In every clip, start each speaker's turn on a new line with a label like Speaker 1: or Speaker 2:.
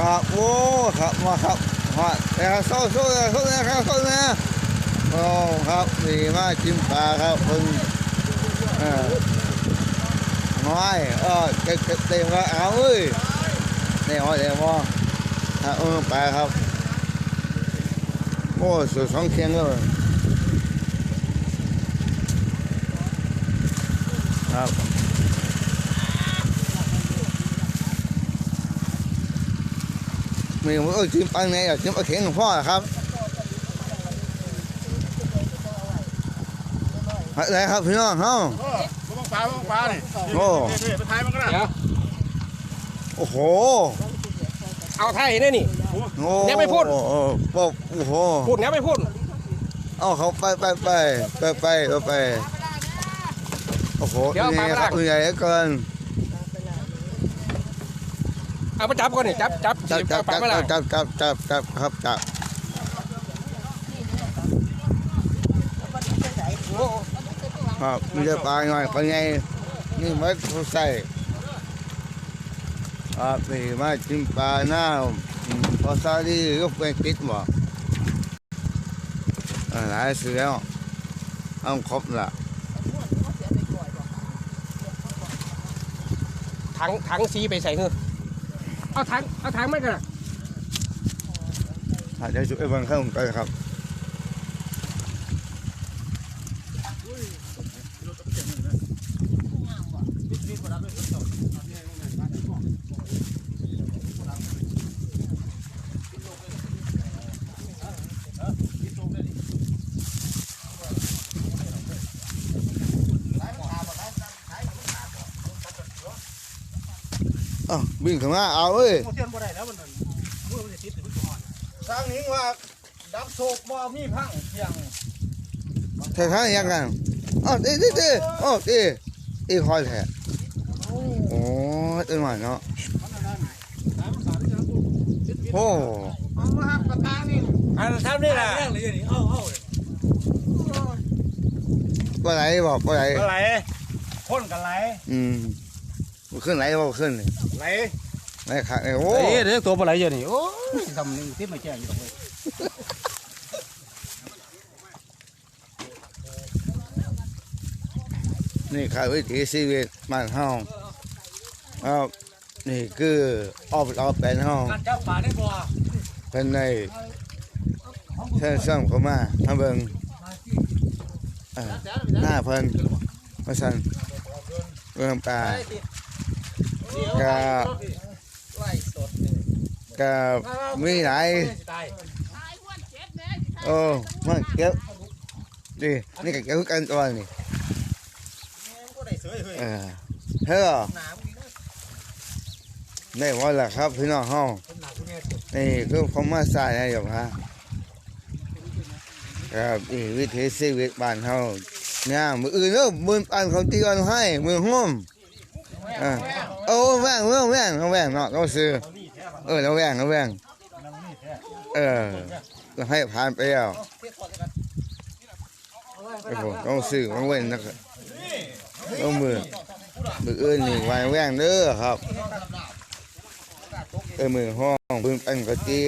Speaker 1: ครับโอ้ครับมาครับฮอดแต่ครับโซ่โซ่เลยโซ่เลยครับโซ่เลยโอ้ครับดีมากจิ้มปลาครับเพิ่งน้อยเออเก็บเก็เต็มครับเอาเอ้ยนี่หอยเดี๋ยวมองเออปลาครับโอ้สุดสองเคียงเลยครับ mình muốn ơi chim ăn này ở chim ở khiến พ่อครับอะไรครับพี่น้องเฮา
Speaker 2: เออบ่บังปลาบ่บังปลานี่
Speaker 1: โอ้
Speaker 2: นี่นี่ไปถ่ายมันก็ได้
Speaker 3: เดี๋ยว
Speaker 1: โอ้โห
Speaker 3: เอาไทยนี่นี่
Speaker 1: โอ้
Speaker 3: ยังไม่พูด
Speaker 1: โอ้โหโอ้โห
Speaker 3: พูดเนี้ยไม่พูด
Speaker 1: เอาเขาไปไปไปไปไปไปไปโอ้โหนี่ครับใหญ่เหลือเกิน
Speaker 3: เอาไปจับก่อนนี่จับจับ
Speaker 1: จับจับ
Speaker 3: ปลา
Speaker 1: จับ
Speaker 3: เมื่อไหร่
Speaker 1: จับจับจับจับครับจับ
Speaker 3: โอ้
Speaker 1: ครับมีแต่ปลาหน่อยปลาไงนี่มันเขาใส่ครับนี่มาจิ้มปลาหน้าอืมพอซาดีก็เป็นติดบ่อ่าหลายเสือแล้วเอาครบละ
Speaker 3: ถังถังซีไปใส่เงือ เอาถังเอาถังไม่กันนะ
Speaker 1: อาจจะช่วยเบิ่งข้างกันครับ ววิ่งเข้ามาเอาเอ้ย
Speaker 2: โมเทียนบ่ได้แล้วมันนั่นมือมันจะติดอยู่ก่อน
Speaker 1: สร้างนี้ว่า
Speaker 2: ดับโศกบ่มีพังเที่ยง
Speaker 1: ใช่ท่ายังไงอ๋อตีตีตีอ๋อตีตีคอยแท้โอ้ตื่นมาเนาะ
Speaker 2: มันนั่นน้ำสาดที่น้ำปุ๊บติดติด
Speaker 1: โอ้
Speaker 2: เอามาหักกระตางนี่
Speaker 3: อันทำนี่แหละ
Speaker 2: แรงเลยนี่เอาเอาเลย
Speaker 1: ปลาไหลบอกปลาไหล
Speaker 2: ก็ไหลคนกันไหล
Speaker 1: อืมมันขึ้นไหลบอกขึ้นนี่
Speaker 2: ไหล
Speaker 1: ไหลขาดโอ้
Speaker 3: โอ้ยเดี๋ยวตัวปลาไหลเยอะนี่โอ้ยทำนี่ที่ไม่แจ้งอยู่ตรงนี้
Speaker 1: นี่คือวิถีชีวิตบ้านเฮาครับนี่คือออบออบเป็นเฮา
Speaker 2: การจับปลาได้บ่
Speaker 1: เป็นในเชิญช่องเข้ามาทำเบิ่งเอ่อหน้าเพิ่นว่าซั่นเบิ่งปลา กะกะมีหลายโอ้มันเก็บดินี่ก็เก็บกันตัวนี้
Speaker 2: เฮ้ย
Speaker 1: เออเฮ้อได้ว่าล่ะครับพี่น้องเฮานี่คือผมมาสายนะหยกฮะครับนี่วิถีชีวิตบ้านเฮาเนี่ยมืออื่นเด้อมืออันเขาตีกันให้มือห้อม เออโอ้แว่งแว่งแว่งแว่งเนาะเราซื้อเออเราแว่งเราแว่งเออเราให้ผ่านไปแล้วโอ้โหต้องซื้อมาเว้นนะครับต้องมือมืออื่นหนี่ไว้แว่งเด้อครับเออมือห้องปืนเป็นกะจี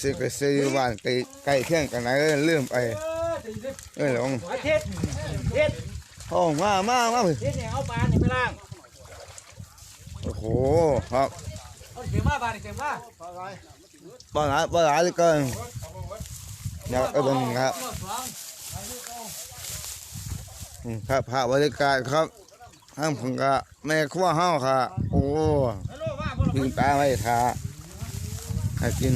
Speaker 1: ซื้อกระซื้อบ้านไก่ไก่เที่ยงกันไหนเออลืมไปเออหลง
Speaker 2: เท็ดเท็ด
Speaker 1: ห้องมามามา
Speaker 2: เท็ดเนี่ยเอาปลาเนี่ยไปล้าง
Speaker 1: โอ้โหครับ
Speaker 2: เอาเสียมาปลาเนี่ยเสียมา
Speaker 1: ปลาหลายปลาหลายเหลือเกินอยากเอาเบิ่งครับอืมครับพระบริการครับห้างผงกะแม่ครัวห้าค่ะ โอ้ยิงปลาไว้ทาให้กิน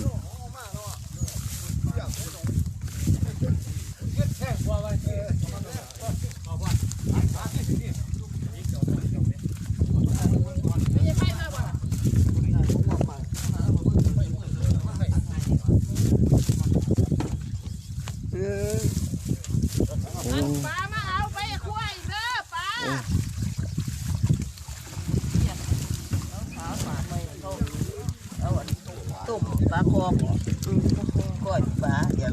Speaker 4: ปลามาเอาไปคุ้ยเด้อปลา
Speaker 5: ต้มปลาคองอืมก้อยปลาเดี๋ยว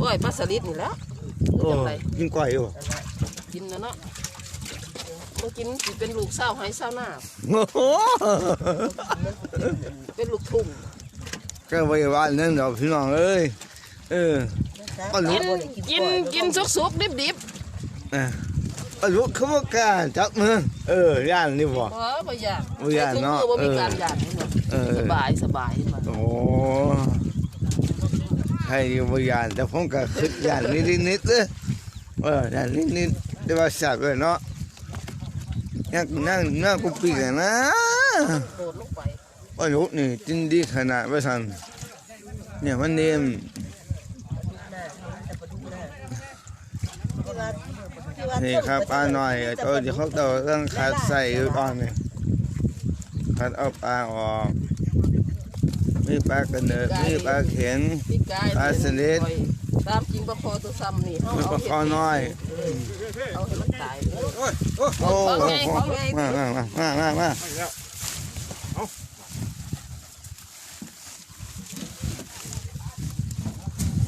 Speaker 5: ก้อยปลาสลิดนี่แหล้ว
Speaker 1: โอ้ยิงก่อยอยู่
Speaker 5: กินนะเนาะ มากินสิเป็นลูกเศร้าให้เศร้าหน้า
Speaker 1: โอ้โห
Speaker 5: เป็นลูกทุ่ง
Speaker 1: ก็ไปบ้านนั่นดอกพี่น้องเอ้ยเออ ก็รู้
Speaker 5: กินกินกินสุกๆดิบ
Speaker 1: อะก็รู้เขาบอกการจับมือเออย่านนี่บ่
Speaker 5: ๆเออบ่อยาก
Speaker 1: บ่อยากเนาะ
Speaker 5: ใส่ถุงมือบ่มีการยานให้เนาะ
Speaker 1: เออ
Speaker 5: สบายสบายมา
Speaker 1: โอ้ใช่อยู่บ่ย่านแต่ผมก็คิดย่านนิดๆนิดๆเด้อเออย่านนิดๆแต่ว่าแซ่บเลยเนาะ ยังนั่งนั่งกูปีกันนะ
Speaker 5: โดดลงไป
Speaker 1: ว่าลูกนี่จินดีขนาดว่าซั่นเนี่ยมันเนมนี่ครับปลาหน่อยตัวที่เขาตัวเรื่องคัดใส่อยู่ตอนนี้คัดเอาปลาออกมีปลากระเนิดมีปลาเข็ง
Speaker 5: พี่กาย
Speaker 1: ปลาสลิด
Speaker 5: ตามจริงปลาคอตัวซ้ำนี่เฮา
Speaker 1: มี
Speaker 5: เอา
Speaker 1: ปลา
Speaker 5: เฮ็ด
Speaker 1: คอน้อย
Speaker 5: เอาให้มันตายเลย
Speaker 1: โอ้โหมามามามามามา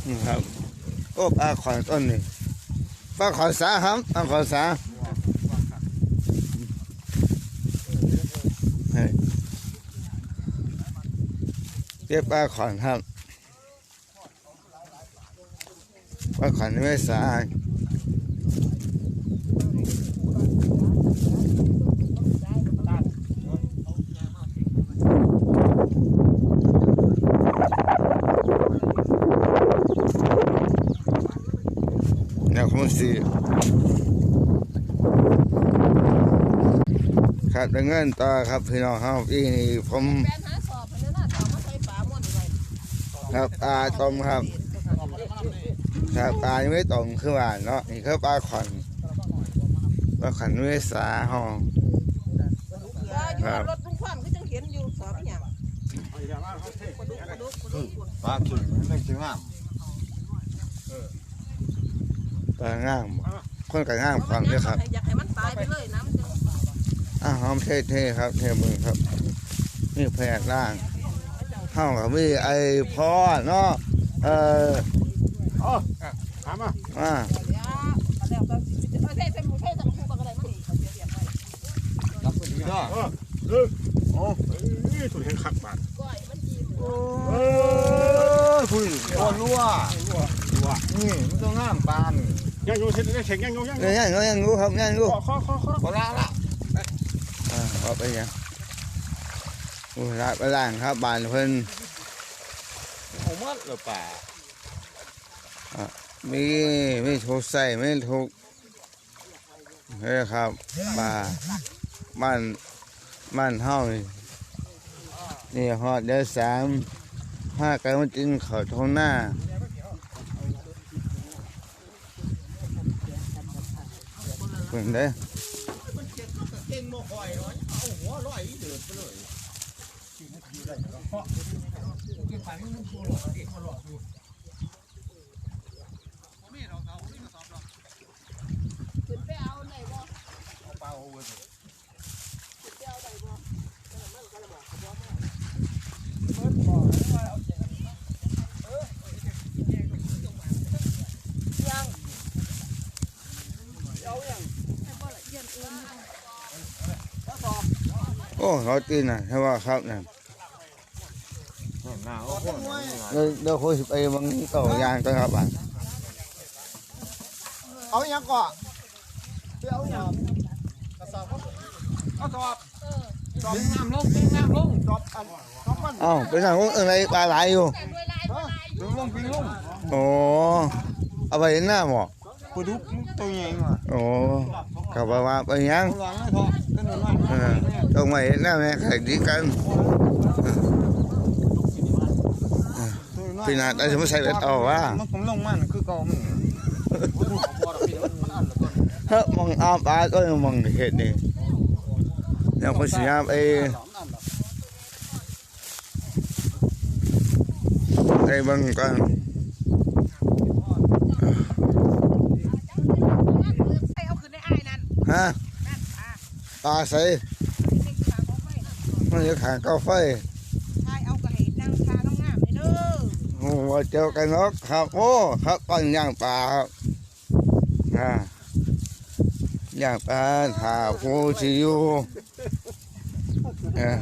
Speaker 1: นี่ครับโอ้ปลาขอนต้นนี่ปลาขอนสาครับปลาขอนสาเฮ้ยเรียกปลาขอนครับปลาขอนไม่สะอาด เนี่ยคงสิครับแล้วเงินต่อครับพี่น้องครับอีนี่ผมครับปลาต้มครับ ครับปลายังไม่ต้มคือว่าเนาะนี่คือปลาขอน ปลาขอนไม่สาห้อง
Speaker 5: อยู่รถลุงความก็จังเห็นอยู่สอบอีหยัง
Speaker 2: ปลาขิงไม่ใช่งาม
Speaker 1: ปลางามคนกับงามความเด้อครับ
Speaker 5: อยากให้มันตายไปเลยน้ำจัง
Speaker 1: อ่าหอมเท่เท่ครับเท่มือครับ นี่แพรกล่างห้องกับมีไอ้พ่อเนาะเออ
Speaker 2: ถามมา
Speaker 1: อ่า
Speaker 5: แล้วก็เอาใส่ใส่หมูใส่สังคูก็ได้มันนี่เอาเสียเสียไป
Speaker 2: รับคนนี้ก็เออโอ้ยถูกแข่งขักบาท
Speaker 5: ก้อยมันกิน
Speaker 2: เออคุยโอ้รั่วรั่วนี่มันต้องงามปานยังอยู่เส้นนี้แข็งยังอยู่ยัง
Speaker 1: เนี่ยยังยังยังรู้ครับยังรู้
Speaker 2: ขอขอขอขอขอละละ
Speaker 1: อ่าเอาไปยังโอ้ยรับไปล่างครับบานเพิ่น
Speaker 2: เอามัดหรือเปล่า
Speaker 1: มีไมีถูกใส่ไม่ถูกเฮ้ยครับบา บ้านบ้านเฮานี่นี่ฮอดเดือนสามห้ากันมันจินเขาทงหน้าเพิ่นเด้อ
Speaker 2: เก่งโมคอยร้อยเอาหัวร้อยเดือดไปเลย
Speaker 5: ขึ้นไปเอาไหนบ่
Speaker 2: เปล่าเว้ย
Speaker 5: ขึ้นไปเอาไหนบ่มันก็ระบอกเขาบอกมา
Speaker 1: โอ้เขาตีนน่ะใช่ว่าครับน่ะ
Speaker 2: หนาวคน
Speaker 1: เดี๋ยวเดี๋ยวคุยไปบางต่อยางกันครับอะ
Speaker 2: เอาอย่างก่อนเอาอย่างกระสอบเอาสอบสอบน้ำลงน้ำลงสอบอันสอบมัน
Speaker 1: เอ้าไปสั่งว่าอะไรปลาไหลอยู่
Speaker 2: ดึงลงดึงลง
Speaker 1: โอ้เอาไปหน้าหมอ
Speaker 2: กูดุตัวใหญ่ว่ะ
Speaker 1: โอ้กับว่าไปยัง
Speaker 2: หลังเลยพอเป็นหน่วย
Speaker 1: เออต้องไปหน้าแม่ขายดีกันพี่นาได้จะไม่ใส่เบ็ดเอาว่า
Speaker 2: มันผมลงมันคือเก่ามัน
Speaker 1: เฮ้ยมองอาปลาก็ยังมองเห็ดนี่ยังคนสียามไอ้ไอ้บังกัน
Speaker 4: เอาขึ้นได้อ้ายนั่น
Speaker 1: ฮะ
Speaker 4: นั่นอะ
Speaker 1: ปลาใส่
Speaker 4: เด็กขาของไม่น่ะ
Speaker 1: มันจะขางก้าไฟ
Speaker 4: ทายเอากระให้นั่งทางามๆเลยเด้อ
Speaker 1: โอ้ว่าเจอกันเนาะครับโอ้ครับปั้นย่างปลาครับอ่าอยากปลาถาผู้ชิอยูเออ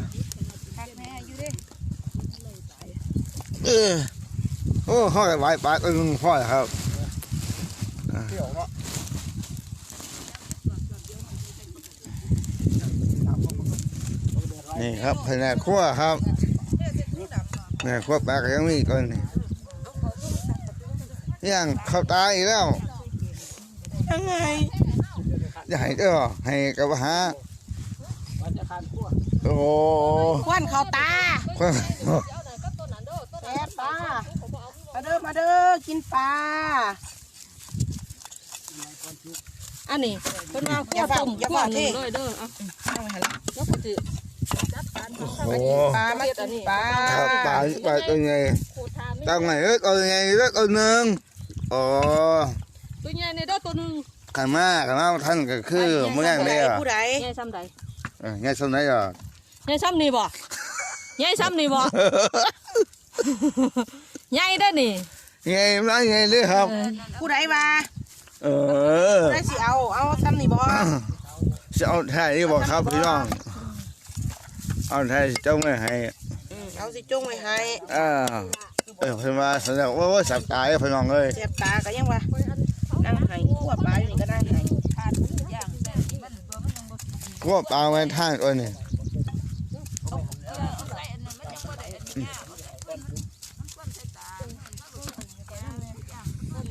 Speaker 4: คักแม่อยู่เด้
Speaker 1: เออโอ้ห้อยไว้ปลาตัวหนึงห้อยครับ
Speaker 2: เที่ยวเนาะ
Speaker 1: นี่ครับแผนกครัวครับแผนกครัวปลาก็ยังมีอีกคนนี่ย่างเข้าตาอีกแล้ว
Speaker 4: ยังไง
Speaker 1: จะให้เด้อให้กับหาโอ้โห
Speaker 4: ควนเขาตา
Speaker 1: คน
Speaker 4: แซ่บปลามาเด้อมาเด้อกินปลา
Speaker 5: อันนี้เพิ่นว่าคั่วต้มคั่วหนึ่งเลยเด้อเอาแล้วก็สิ
Speaker 1: โอ้โห
Speaker 4: ปลามากินปลา
Speaker 1: ครับปลาปลาตัวใหญ่ตั้งไงเอ้ยตัวใหญ่เอ้ยตัวหนึ่งอ๋อ
Speaker 5: ตัวใหญ่ในเด้อตัวหนึง
Speaker 1: ขันมาขันมาท่านก็คือมันยังไงอะ
Speaker 4: ผู้ใด
Speaker 5: ใหญ่ซ้ำใด
Speaker 1: เออไงสมัยอะ
Speaker 5: ใหญ่ซ้ำนี่บ่ใหญ่ซ้ำนี่บ่ใหญ่เด้อนี่
Speaker 1: ไงมาไงเลยครับ
Speaker 4: ผู้ใดมา
Speaker 1: เออ
Speaker 4: ผู้ใดสิเอาเอาซ้ำนี่บ่
Speaker 1: จะเอาไทยบอกครับพี่น้อง เอาไทยเจ้าไม่ให้
Speaker 4: อืมเอาสิจงไว้ให้
Speaker 1: อ่าเออเพิ่นมาแสดงว่าว่าสับตายพี่น้องเอ้ย
Speaker 4: เจ็บตาก็ยังว่านั่งให้คั่วปลาอยู่นี่ก็นั่งให้
Speaker 1: กลัวปลาไว้ท่านตัวนี้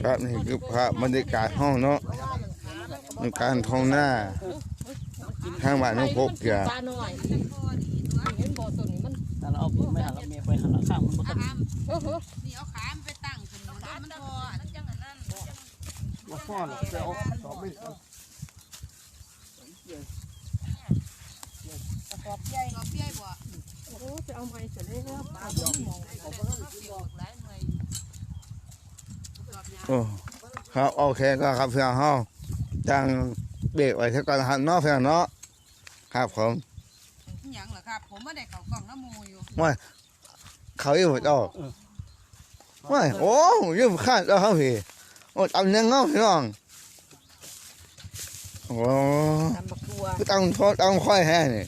Speaker 1: ครับนี่คือภาพบรรยากาศห้องเนาะในการท่องหน้าทางบ้านน้องพกเกีย
Speaker 5: ปลาน้อย
Speaker 3: น
Speaker 5: เออ
Speaker 4: นี่เอาขามไปตั้งขึ้นมันมันพอนั่นจังอันนั้น
Speaker 2: มาพ่อหรอกจะเอาสอบไม่
Speaker 4: กรอบใหญ่กรอบใหญ่บ่
Speaker 5: โอ้จะเอาไม้เสร็จแล้วปลาบ่มอง
Speaker 1: โอ้ครับโอเคก็ครับเพื่อนเฮาจังเบรกไว้เท่ากันนะครับเนาะเพื่อนเนาะครับผม
Speaker 4: หยังเหรอครับผมไม่ได้เข้ากล่องน้ำมูอยู่
Speaker 1: เขาอยู่หัวเจ้า ไม่โอ้ยงข้างเจ้าเขาพี่โอ้ตำยังเงาพี่น้องโอ้
Speaker 4: ตำบักตัว
Speaker 1: ก็ต้องโทษต้องค่อยแห้นี่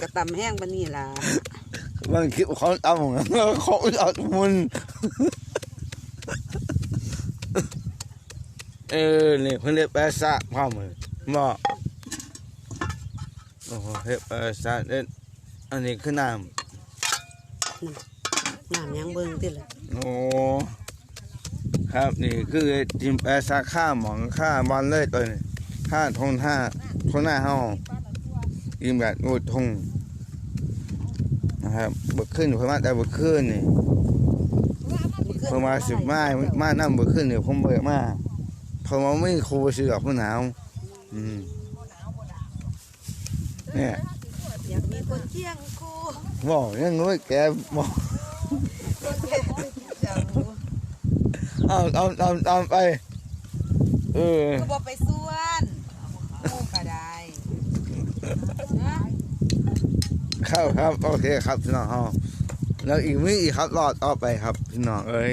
Speaker 4: กระตำแห้งปานนี้ล่ะ
Speaker 1: บางคลิปเขาตำของเขาเอามุนเออนี่เพิ่นเรียกแปะซะพ่อมือบ่โอ้โหเฮ็ดแปะซะเด็ดอันนี้คือน้
Speaker 4: น้ำยังเบิ่งติล่ะำ
Speaker 1: โอ้ครับนี่คือจิมแปะซะข้าหมองข้าบอลเลยตัวนี้ข้าทงท่าทงหน้าเฮายิมแบบงูทงนะครับเบิกขึ้นเพิ่นมาแต่เบิกขึ้นนี่เพิ่นมาสิบไม้มานั่เบิกขึ้นนี่ผมเบิกมาเพราะว่าไม่ครูเสือกมันหนาวอืม เนี่ย
Speaker 4: อยากมีคนเที่ยงครู
Speaker 1: บอกยังงูแกบอกเอาเอาเอาเอาไปเออ
Speaker 4: ก็บ่ไปส่วนครูก็ได้
Speaker 1: ครับครับโอเคครับพี่น้องเฮาแล้วอีกมื้ออีกครับรอดต่อไปครับพี่น้องเอ้ย